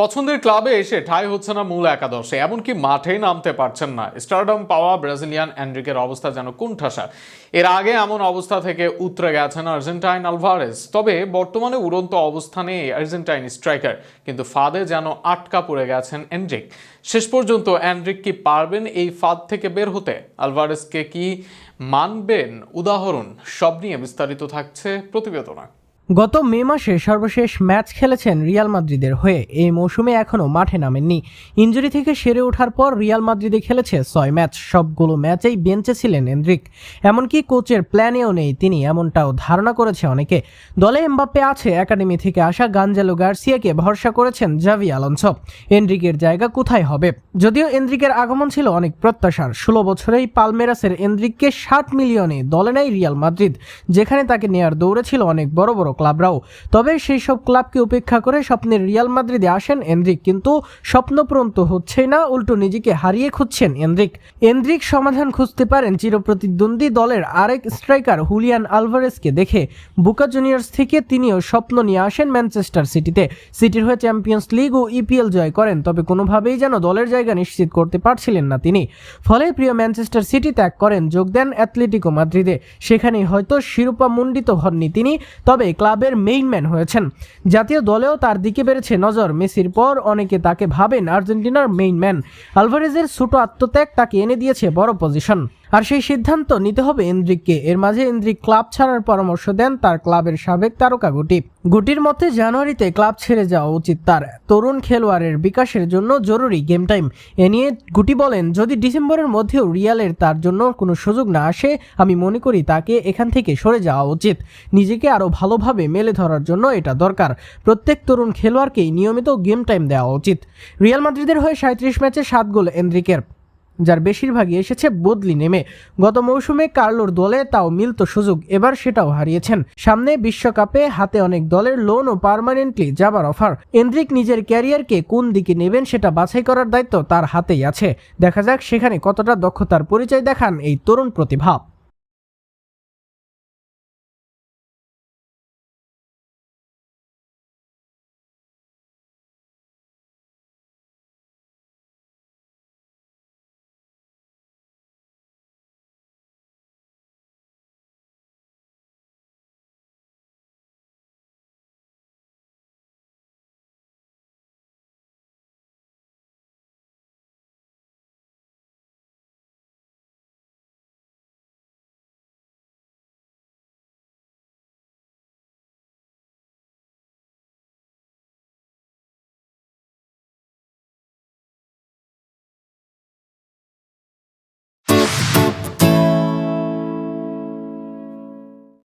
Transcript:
পছন্দের ক্লাবে এসে ঠাই হচ্ছে না মূল একাদশে, এমনকি মাঠে নামতে পারছেন না। স্টারডম পাওয়া ব্রাজিলিয়ান অ্যান্ড্রিকের অবস্থা যেন কোণঠাসা এর আগে এমন অবস্থা থেকে উতরে গেছেন আর্জেন্টাইন আলভারেজ, তবে বর্তমানে উড়ন্ত অবস্থানে আর্জেন্টাইন স্ট্রাইকার, কিন্তু ফাঁদে যেন আটকা পড়ে গেছেন অ্যান্ড্রিক শেষ পর্যন্ত অ্যান্ড্রিক কি পারবেন এই ফাঁদ থেকে বের হতে? আলভারেজকে কি মানবেন? উদাহরণ সব নিয়ে বিস্তারিত থাকছে প্রতিবেদনা গত মে মাসে সর্বশেষ ম্যাচ খেলেছেন রিয়াল মাদ্রিদের হয়ে। এই মৌসুমে এখনও মাঠে নামেননি। ইঞ্জুরি থেকে সেরে ওঠার পর রিয়াল মাদ্রিদে খেলেছে ছয় ম্যাচ। সবগুলো ম্যাচেই বেঞ্চে ছিলেন এন্দ্রিক এমনকি কোচের প্ল্যানেও নেই তিনি, এমনটাও ধারণা করেছে অনেকে। দলে এমবাপ্পে আছে একাডেমি থেকে আসা গাঞ্জালো গার্সিয়াকে ভরসা করেছেন জাভি আলোনস। এন্ড্রিকের জায়গা কোথায় হবে? যদিও এন্দ্রিকের আগমন ছিল অনেক প্রত্যাশার, ষোলো বছরেই পালমেরাসের এন্দ্রিককে ষাট মিলিয়নে দলে নেয় রিয়াল মাদ্রিদ। যেখানে তাকে নেয়ার দৌড়ে ছিল অনেক বড় বড় ক্লাবরাও। তবে সেই সব ক্লাবকে উপেক্ষা করে স্বপ্নের রিয়াল মাদ্রিদে আসেন এন্দ্রিক কিন্তু স্বপ্নপ্রন্ত তো হচ্ছেই না, উল্টো নিজেকে হারিয়ে খুঁজছেন এন্দ্রিক এন্দ্রিক সমাধান খুঁজতে পারেন চিরপ্রতিদ্বন্দ্বী দলের আরেক স্ট্রাইকার হুলিয়ান আলভারেসকে দেখে। বুকা জুনিয়র্স থেকে তিনিও স্বপ্ন নিয়ে আসেন ম্যানচেস্টার সিটিতে। সিটির হয়ে চ্যাম্পিয়ন্স লিগ ও ইপিএল জয় করেন, তবে কোনোভাবেই যেন দলের জায়গা নিশ্চিত করতে পারছিলেন না তিনি। ফলে প্রিয় ম্যানচেস্টার সিটি ত্যাগ করেন, যোগ দেন অ্যাথলেটিকো মাদ্রিদে। সেখানেই হয়তো শিরোপা মণ্ডিত হননি তিনি, তবে ক্লাবের মেইনম্যান হয়েছেন। জাতীয় দলেও তার দিকে বেড়েছে নজর। মেসির পর অনেকে তাকে ভাবেন আর্জেন্টিনার মেইনম্যান আলভারেজের ছোট আত্মত্যাগ তাকে এনে দিয়েছে বড় পজিশন আর সেই সিদ্ধান্ত নিতে হবে এন্দ্রিককে এর মাঝে এন্দ্রিক ক্লাব ছাড়ার পরামর্শ দেন তার ক্লাবের সাবেক তারকা গুটি। গুটির মতে জানুয়ারিতে ক্লাব ছেড়ে যাওয়া উচিত তার। তরুণ খেলোয়াড়ের বিকাশের জন্য জরুরি গেম টাইম এ নিয়ে গুটি বলেন, যদি ডিসেম্বরের মধ্যেও রিয়ালের তার জন্য কোনো সুযোগ না আসে, আমি মনে করি তাকে এখান থেকে সরে যাওয়া উচিত। নিজেকে আরও ভালোভাবে মেলে ধরার জন্য এটা দরকার। প্রত্যেক তরুণ খেলোয়াড়কেই নিয়মিত গেম টাইম দেওয়া উচিত। রিয়াল মাদ্রিদের হয়ে সাঁত্রিশ ম্যাচে সাত গোল এন্দ্রিকের যার বেশিরভাগই এসেছে বদলি নেমে। গত মৌসুমে কার্লোর দলে তাও মিলত সুযোগ, এবার সেটাও হারিয়েছেন। সামনে বিশ্বকাপে হাতে অনেক দলের লোন ও পারমানেন্টলি যাবার অফার। এন্দ্রিক নিজের ক্যারিয়ারকে কোন দিকে নেবেন সেটা বাছাই করার দায়িত্ব তার হাতেই আছে। দেখা যাক সেখানে কতটা দক্ষতার পরিচয় দেখান এই তরুণ প্রতিভা।